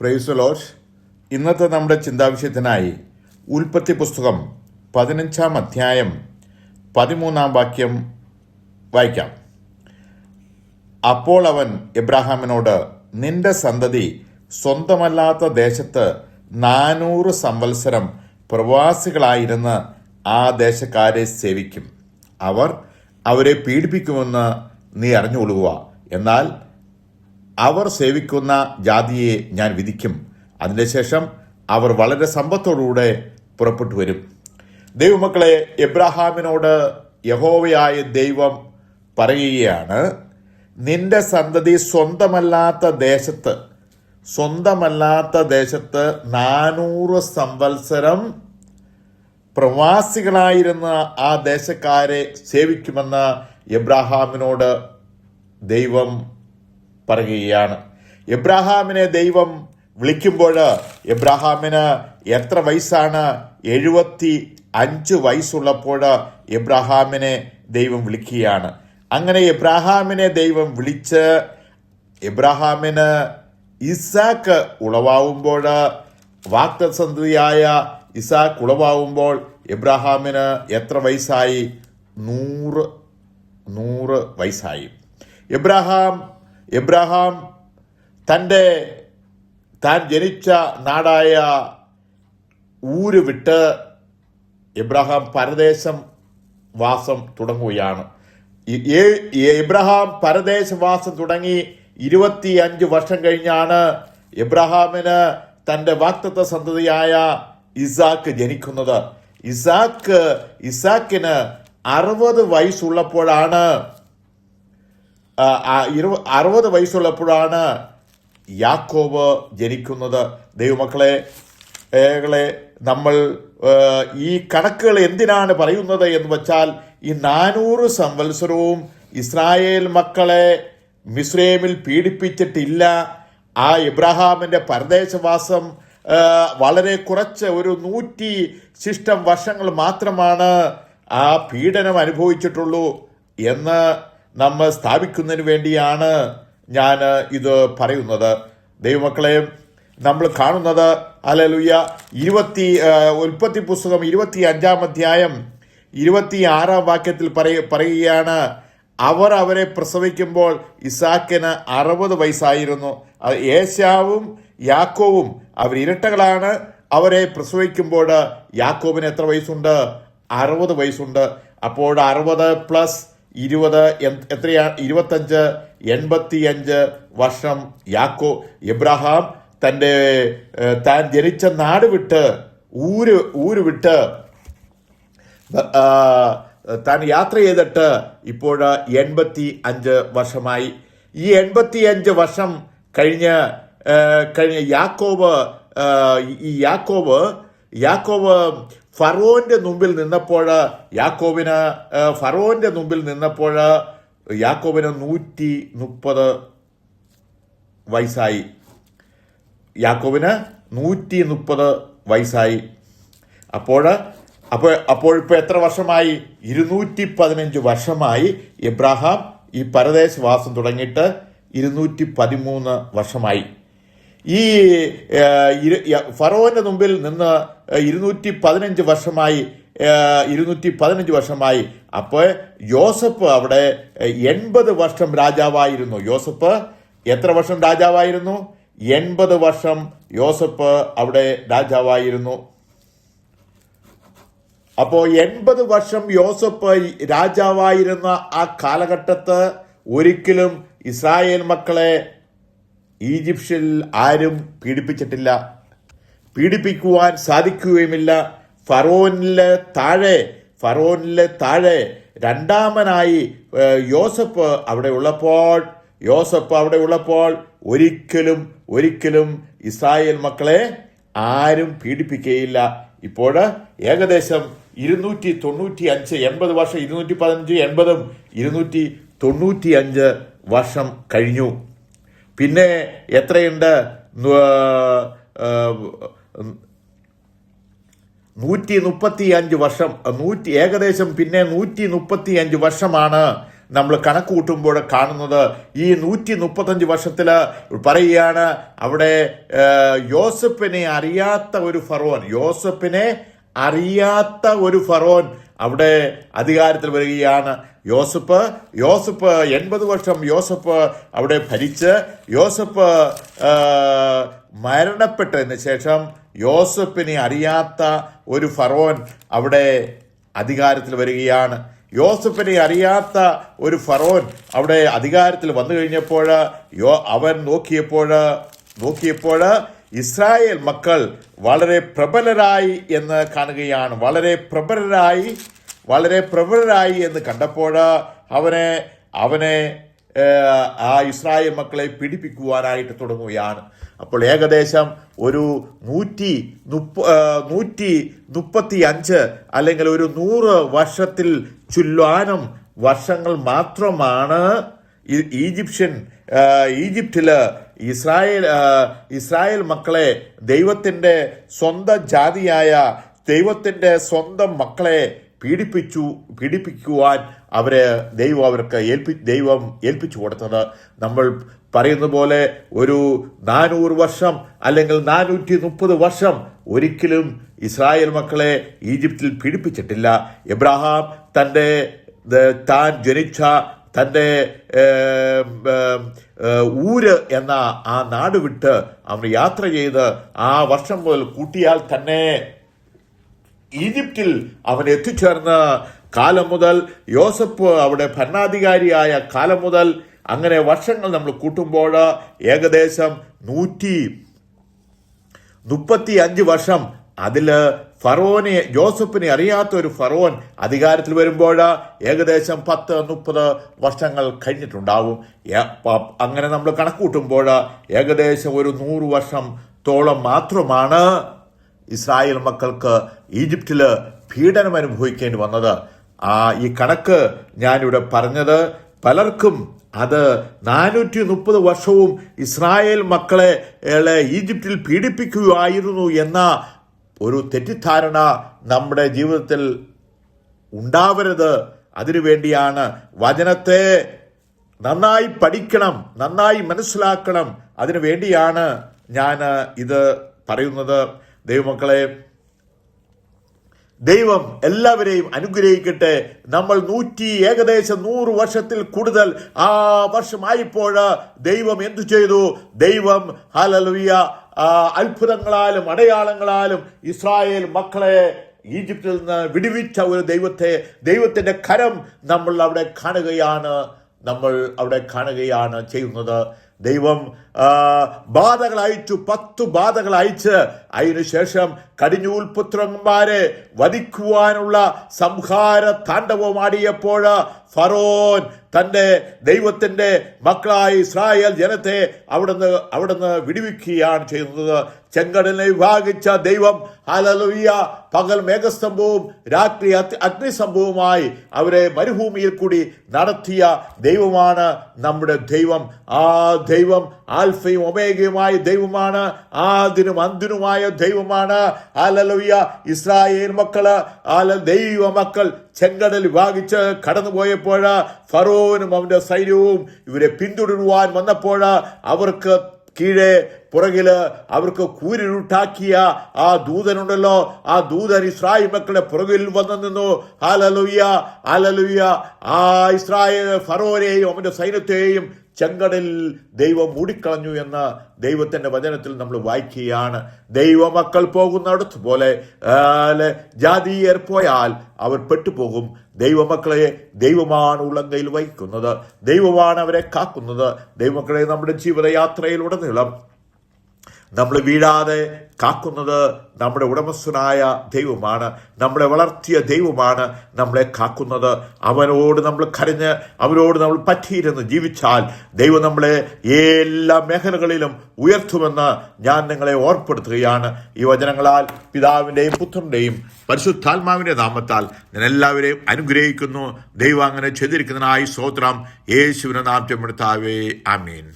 പ്രൈസലോഷ് ഇന്നത്തെ നമ്മുടെ ചിന്താവിഷയത്തിനായി ഉൽപ്പത്തി പുസ്തകം പതിനഞ്ചാം അധ്യായം പതിമൂന്നാം വാക്യം വായിക്കാം. അപ്പോൾ അവൻ എബ്രാഹാമിനോട് നിന്റെ സന്തതി സ്വന്തമല്ലാത്ത ദേശത്ത് നാനൂറ് സംവത്സരം പ്രവാസികളായിരുന്ന് ആ ദേശക്കാരെ സേവിക്കും. അവർ അവരെ പീഡിപ്പിക്കുമെന്ന് നീ അറിഞ്ഞുകൊള്ളുക. എന്നാൽ അവർ സേവിക്കുന്ന ജാതിയെ ഞാൻ വിധിക്കും. അതിനുശേഷം അവർ വളരെ സമ്പത്തോടുകൂടെ പുറപ്പെട്ടു വരും. ദൈവമക്കളെ എബ്രഹാമിനോട് യഹോവയായ ദൈവം പറയുകയാണ് നിന്റെ സന്തതി സ്വന്തമല്ലാത്ത ദേശത്ത് സ്വന്തമല്ലാത്ത ദേശത്ത് നാനൂറ് സംവത്സരം പ്രവാസികളായിരുന്ന ആ ദേശക്കാരെ സേവിക്കുമെന്ന് എബ്രാഹാമിനോട് ദൈവം പറയുകയാണ്. എബ്രാഹാമിനെ ദൈവം വിളിക്കുമ്പോൾ എബ്രാഹാമിന് എത്ര വയസ്സാണ്? എഴുപത്തി അഞ്ച് വയസ്സുള്ളപ്പോൾ എബ്രാഹാമിനെ ദൈവം വിളിക്കുകയാണ്. അങ്ങനെ എബ്രാഹാമിനെ ദൈവം വിളിച്ച് എബ്രാഹാമിന് ഇസാക്ക് ഉളവാവുമ്പോൾ വാക്തസന്ധിയായ ഇസാക്ക് ഉളവാകുമ്പോൾ എബ്രാഹാമിന് എത്ര വയസ്സായി? നൂറ് നൂറ് വയസ്സായി. എബ്രാഹാം എബ്രാഹാം തന്റെ താൻ ജനിച്ച നാടായ ഊര് വിട്ട് എബ്രഹാം പരദേശം വാസം തുടങ്ങുകയാണ്. എബ്രഹാം പരദേശവാസം തുടങ്ങി ഇരുപത്തി അഞ്ച് വർഷം കഴിഞ്ഞാണ് എബ്രഹാമിന് തന്റെ വാക്തത്വ സന്തതിയായ ഇസാക്ക് ജനിക്കുന്നത്. ഇസാക്ക് ഇസാക്കിന് അറുപത് വയസ്സുള്ളപ്പോഴാണ് ഇരുപ- അറുപത് വയസ്സുള്ളപ്പോഴാണ് യാക്കോബ് ജനിക്കുന്നത്. ദൈവമക്കളെ നമ്മൾ ഈ കണക്കുകൾ എന്തിനാണ് പറയുന്നത് എന്ന് വെച്ചാൽ ഈ നാനൂറ് സംവത്സരവും ഇസ്രായേൽ മക്കളെ മിസ്രൈമിൽ പീഡിപ്പിച്ചിട്ടില്ല. ആ ഇബ്രാഹാമിന്റെ പരദേശവാസം വളരെ കുറച്ച് ഒരു നൂറ്റി ശിഷ്ടം വർഷങ്ങൾ മാത്രമാണ് ആ പീഡനം അനുഭവിച്ചിട്ടുള്ളൂ എന്ന് നമ്മൾ സ്ഥാപിക്കുന്നതിന് വേണ്ടിയാണ് ഞാൻ ഇത് പറയുന്നത്. ദൈവമക്കളെ നമ്മൾ കാണുന്നത് അലലുയ്യ ഇരുപത്തി ഉൽപ്പത്തി പുസ്തകം ഇരുപത്തി അഞ്ചാം അധ്യായം ഇരുപത്തി ആറാം വാക്യത്തിൽ പറയ പറയുകയാണ് അവർ അവരെ പ്രസവിക്കുമ്പോൾ ഇസാക്കിന് അറുപത് വയസ്സായിരുന്നു. യേശാവും യാക്കോവും അവർ ഇരട്ടകളാണ്. അവരെ പ്രസവിക്കുമ്പോൾ യാക്കോബിന് എത്ര വയസ്സുണ്ട്? അറുപത് വയസ്സുണ്ട്. അപ്പോൾ അറുപത് പ്ലസ് ഇരുപത് എത്രയാണ് ഇരുപത്തഞ്ച് എൺപത്തിയഞ്ച് വർഷം യാക്കോ എബ്രഹാം തന്റെ താൻ ജനിച്ച നാട് വിട്ട് ഊര് ഊര് വിട്ട് താൻ യാത്ര ചെയ്തിട്ട് ഇപ്പോൾ എൺപത്തി അഞ്ച് വർഷമായി. ഈ എൺപത്തി അഞ്ച് വർഷം കഴിഞ്ഞ് കഴിഞ്ഞ യാക്കോബ് ഈ യാക്കോബ് യാക്കോബ് ഫറോന്റെ മുമ്പിൽ നിന്നപ്പോൾ യാക്കോബിന് ഫറോന്റെ മുമ്പിൽ നിന്നപ്പോൾ യാക്കോബിന് നൂറ്റി മുപ്പത് വയസ്സായി. യാക്കോബിന് നൂറ്റി മുപ്പത് വയസ്സായി. അപ്പോൾ അപ്പോൾ അപ്പോൾ ഇപ്പോൾ എത്ര വർഷമായി? ഇരുന്നൂറ്റി പതിനഞ്ച് വർഷമായി ഇബ്രാഹാം ഈ പരദേശവാസം തുടങ്ങിയിട്ട് ഇരുന്നൂറ്റി പതിമൂന്ന് വർഷമായി. ഈ ഫറോന്റെ മുമ്പിൽ നിന്ന് ഇരുന്നൂറ്റി പതിനഞ്ച് വർഷമായി ഇരുന്നൂറ്റി പതിനഞ്ച് വർഷമായി. അപ്പോൾ ജോസഫ് അവിടെ എൺപത് വർഷം രാജാവായിരുന്നു. ജോസഫ് എത്ര വർഷം രാജാവായിരുന്നു? എൺപത് വർഷം യോസഫ് അവിടെ രാജാവായിരുന്നു. അപ്പോൾ എൺപത് വർഷം യോസഫ് രാജാവായിരുന്ന ആ കാലഘട്ടത്ത് ഒരിക്കലും ഇസ്രായേൽ മക്കളെ ഈജിപ്ഷ്യൽ ആരും പീഡിപ്പിച്ചിട്ടില്ല. പീഡിപ്പിക്കുവാൻ സാധിക്കുകയുമില്ല. ഫറോനിലെ താഴെ ഫറോനിലെ താഴെ രണ്ടാമനായി യോസഫ് അവിടെ ഉള്ളപ്പോൾ യോസഫ് അവിടെ ഉള്ളപ്പോൾ ഒരിക്കലും ഒരിക്കലും ഇസ്രായേൽ മക്കളെ ആരും പീഡിപ്പിക്കുകയില്ല. ഇപ്പോൾ ഏകദേശം ഇരുന്നൂറ്റി തൊണ്ണൂറ്റി അഞ്ച് എൺപത് വർഷം ഇരുന്നൂറ്റി പതിനഞ്ച് എൺപതും ഇരുന്നൂറ്റി തൊണ്ണൂറ്റി അഞ്ച് വർഷം കഴിഞ്ഞു. പിന്നെ എത്രയുണ്ട്? നൂറ്റി മുപ്പത്തി അഞ്ച് വർഷം നൂറ്റി ഏകദേശം പിന്നെ നൂറ്റി മുപ്പത്തി അഞ്ച് വർഷമാണ് നമ്മൾ കണക്ക് കൂട്ടുമ്പോൾ കാണുന്നത്. ഈ നൂറ്റി മുപ്പത്തഞ്ച് വർഷത്തിൽ പറയുകയാണ് അവിടെ യോസഫിനെ അറിയാത്ത ഒരു ഫറോൻ യോസഫിനെ അറിയാത്ത ഒരു ഫറോൻ അവിടെ അധികാരത്തിൽ വരികയാണ് യോസഫ്. യോസഫ് എൺപത് വർഷം യോസഫ് അവിടെ ഭരിച്ച് യോസഫ് മരണപ്പെട്ടതിന് ശേഷം യോസഫിനെ അറിയാത്ത ഒരു ഫറോൻ അവിടെ അധികാരത്തിൽ വരികയാണ്. യോസഫിനെ അറിയാത്ത ഒരു ഫറോൻ അവിടെ അധികാരത്തിൽ വന്നു കഴിഞ്ഞപ്പോൾ അവൻ നോക്കിയപ്പോൾ നോക്കിയപ്പോൾ ഇസ്രായേൽ മക്കൾ വളരെ പ്രബലരായി എന്ന് കാണുകയാണ്. വളരെ പ്രബലരായി വളരെ പ്രബലരായി എന്ന് കണ്ടപ്പോൾ അവനെ അവനെ ആ ഇസ്രായേൽ മക്കളെ പീഡിപ്പിക്കുവാനായിട്ട് തുടങ്ങുകയാണ്. അപ്പോൾ ഏകദേശം ഒരു നൂറ്റി മുപ്പ നൂറ്റി മുപ്പത്തി അഞ്ച് അല്ലെങ്കിൽ ഒരു നൂറ് വർഷത്തിൽ ചുല്ലാനം വർഷങ്ങൾ മാത്രമാണ് ഈജിപ്ഷ്യൻ ഈജിപ്തിൽ ഇസ്രായേൽ ഇസ്രായേൽ മക്കളെ ദൈവത്തിന്റെ സ്വന്തം ജാതിയായ ദൈവത്തിന്റെ സ്വന്തം മക്കളെ പീഡിപ്പിച്ചു പീഡിപ്പിക്കുവാൻ അവരെ ദൈവം അവർക്ക് ഏൽപ്പി ദൈവം ഏൽപ്പിച്ചു കൊടുത്തത്. നമ്മൾ പറയുന്ന പോലെ ഒരു നാനൂറ് വർഷം അല്ലെങ്കിൽ നാനൂറ്റി മുപ്പത് വർഷം ഒരിക്കലും ഇസ്രായേൽ മക്കളെ ഈജിപ്തിൽ പീഡിപ്പിച്ചിട്ടില്ല. എബ്രഹാം തന്റെ താൻ ജനിച്ച തന്റെ ഊര് എന്ന ആ നാട് വിട്ട് അവൻ യാത്ര ചെയ്ത് ആ വർഷം മുതൽ കൂട്ടിയാൽ തന്നെ ഈജിപ്തിൽ അവൻ എത്തിച്ചേർന്ന. കാലം മുതൽ യോസഫ് അവിടെ ഭരണാധികാരിയായ കാലം മുതൽ അങ്ങനെ വർഷങ്ങൾ നമ്മൾ കൂട്ടുമ്പോൾ ഏകദേശം നൂറ്റി മുപ്പത്തി അഞ്ച് വർഷം അതിൽ ഫറോനെ ജോസഫിനെ അറിയാത്ത ഒരു ഫറോൻ അധികാരത്തിൽ വരുമ്പോൾ ഏകദേശം പത്ത് മുപ്പത് വർഷങ്ങൾ കഴിഞ്ഞിട്ടുണ്ടാവും. അങ്ങനെ നമ്മൾ കണക്കൂട്ടുമ്പോൾ ഏകദേശം ഒരു നൂറ് വർഷം തോളം മാത്രമാണ് ഇസ്രായേൽ മക്കൾക്ക് ഈജിപ്തിൽ പീഡനം അനുഭവിക്കേണ്ടി വന്നത്. ആ ഈ കണക്ക് ഞാനിവിടെ പറഞ്ഞത് പലർക്കും അത് നാനൂറ്റി മുപ്പത് വർഷവും ഇസ്രായേൽ മക്കളെ ഈജിപ്തിൽ പീഡിപ്പിക്കുകയായിരുന്നു എന്ന ഒരു തെറ്റിദ്ധാരണ നമ്മുടെ ജീവിതത്തിൽ ഉണ്ടാവരുത്. അതിനുവേണ്ടിയാണ് വചനത്തെ നന്നായി പഠിക്കണം നന്നായി മനസ്സിലാക്കണം. അതിനു വേണ്ടിയാണ് ഞാൻ ഇത് പറയുന്നത്. ദൈവമക്കളെ ദൈവം എല്ലാവരെയും അനുഗ്രഹിക്കട്ടെ. നമ്മൾ നൂറ്റി ഏകദേശം നൂറ് വർഷത്തിൽ കൂടുതൽ ആ വർഷമായപ്പോൾ ദൈവം എന്തു ചെയ്തു? ദൈവം ഹലലുയ അത്ഭുതങ്ങളാലും അടയാളങ്ങളാലും ഇസ്രായേൽ മക്കളെ ഈജിപ്തിൽ നിന്ന് വിടുവിച്ച ഒരു ദൈവത്തെ ദൈവത്തിന്റെ കരം നമ്മൾ അവിടെ കാണുകയാണ്. നമ്മൾ അവിടെ കാണുകയാണ് ചെയ്യുന്നത്. ദൈവം അയച്ചു പത്തു ബാധകൾ അയച്ച് അതിനുശേഷം കടിഞ്ഞൂൽപുത്രന്മാരെ വധിക്കുവാനുള്ള സംഹാര താണ്ഡവമാടിയപ്പോൾ ഫറോൻ തന്റെ ദൈവത്തിന്റെ മക്കളായ ഇസ്രായേൽ ജനത്തെ അവിടുന്ന് അവിടുന്ന് വിടുവിക്കുകയാണ് ചെയ്യുന്നത്. ചെങ്കടലിനെ വിഭാഗിച്ച ദൈവം ഹലലുയ്യ പകൽ മേഘസ്തംഭവും രാത്രി അഗ്നി- അഗ്നിസ്തംഭവുമായി അവരെ മരുഭൂമിയിൽ കൂടി നടത്തിയ ദൈവമാണ് നമ്മുടെ ദൈവം. ആ ദൈവം ആൽഫയും ഒമേഗയുമായ ദൈവമാണ് ആദിനും അന്തിനുമായ ദൈവമാണ്. ഹലലുയ്യ ഇസ്രായേൽ മക്കൾ ആല ദൈവ മക്കൾ ചെങ്കടൽ വിഭാഗിച്ച് കടന്നുപോയപ്പോൾ ഫറോനും അവന്റെ സൈന്യവും ഇവരെ പിന്തുടരുവാൻ വന്നപ്പോൾ അവർക്ക് കീഴെ പുറകിൽ അവർക്ക് കൂരിരുട്ടാക്കിയ ആ ദൂതനുണ്ടല്ലോ. ആ ദൂതൻ ഇസ്രായേൽ മക്കളുടെ പുറകിൽ വന്നു നിന്നു. ഹാലലുയ്യ ഹാലലുയ്യ ആ ഇസ്രായേൽ ഫറോനെയും അവന്റെ സൈന്യത്തെയും ചെങ്കടലിൽ ദൈവം മൂടിക്കളഞ്ഞു എന്ന് ദൈവത്തിന്റെ വചനത്തിൽ നമ്മൾ വായിക്കുകയാണ്. ദൈവമക്കൾ പോകുന്നിടത്ത് പോലെ ജാതീയർ പോയാൽ അവർ പെട്ടുപോകും. ദൈവമക്കളെ ദൈവമാണ് ഉള്ളങ്കയിൽ വഹിക്കുന്നത്. ദൈവമാണ് അവരെ കാക്കുന്നത്. ദൈവമക്കളെ നമ്മുടെ ജീവിതയാത്രയിലുടനീളം നമ്മൾ വീഴാതെ കാക്കുന്നത് നമ്മുടെ ഉടമസ്ഥനായ ദൈവമാണ്. നമ്മളെ വളർത്തിയ ദൈവമാണ് നമ്മളെ കാക്കുന്നത്. അവനോട് നമ്മൾ കരഞ്ഞ് അവനോട് നമ്മൾ പറ്റിയിരുന്ന് ജീവിച്ചാൽ ദൈവം നമ്മളെ എല്ലാ മേഖലകളിലും ഉയർത്തുമെന്ന് ഞാൻ നിങ്ങളെ ഓർപ്പെടുത്തുകയാണ്. ഈ വചനങ്ങളാൽ പിതാവിന്റെയും പുത്രന്റെയും പരിശുദ്ധാത്മാവിന്റെ നാമത്താൽ ഞാൻ എല്ലാവരെയും അനുഗ്രഹിക്കുന്നു. ദൈവം അങ്ങനെ ചെയ്തിരിക്കുന്നതിനായി സ്തോത്രം. യേശുവിനെ നാം ചെമ്പെടുത്താവേ ആമീൻ